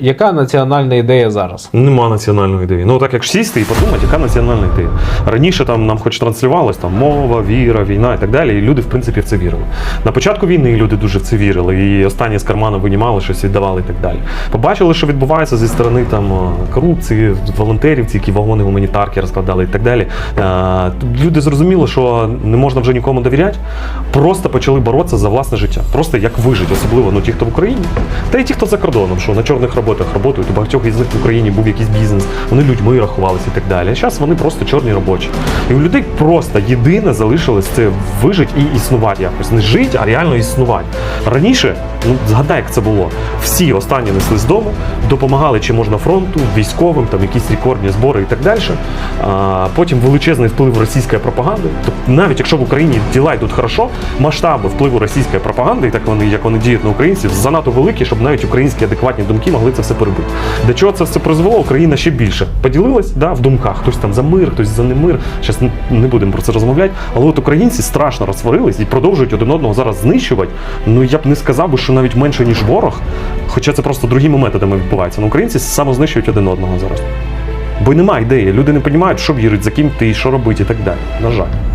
Яка національна ідея зараз? Нема національної ідеї. Ну так як сісти і подумати, яка національна ідея. Раніше там нам хоч транслювалось там мова, віра, війна і так далі. І люди, в принципі, в це вірили. На початку війни люди дуже в це вірили, і останні з карману винімали щось віддавали і так далі. Побачили, що відбувається зі сторони там е, корупції, волонтерів, ці які вагони гуманітарки розкладали і так далі. Е, Люди зрозуміли, що не можна вже нікому довіряти. Просто почали боротися за власне життя. Просто як вижити, особливо ну, ті, хто в Україні, та й ті, хто за кордоном, що на чорних роботах працюють. У багатьох із них в Україні був якийсь бізнес, вони людьми рахувалися і так далі. А зараз вони просто чорні робочі. І у людей просто єдине залишилось це вижити і існувати якось. Не жити, а реально існувати. Раніше, ну згадай, як це було. Всі останні несли з дому, допомагали чи можна фронту, військовим, там якісь рекордні збори і так далі. А, потім величезний вплив російської пропаганди. Тобто, навіть якщо в Україні діла йдуть хорошо, масштаби впливу російської пропаганди, і так вони, як вони діють на українців, занадто великі, щоб навіть українські адекватні думки могли це все перебити. До чого це все призвело? Україна ще більше поділилась да, в думках. Хтось там за мир, хтось за немир. Зараз не будемо про це розмовляти. Але от українці страшно розсварились і продовжують один одного зараз знищувати. Ну я б не сказав би, що навіть менше ніж ворог. Хоча це просто другими методами відбувається. Ну, українці самознищують один одного зараз. Бо немає ідеї. Люди не розуміють, що вірить, за ким ти, що робити і так далі. На жаль.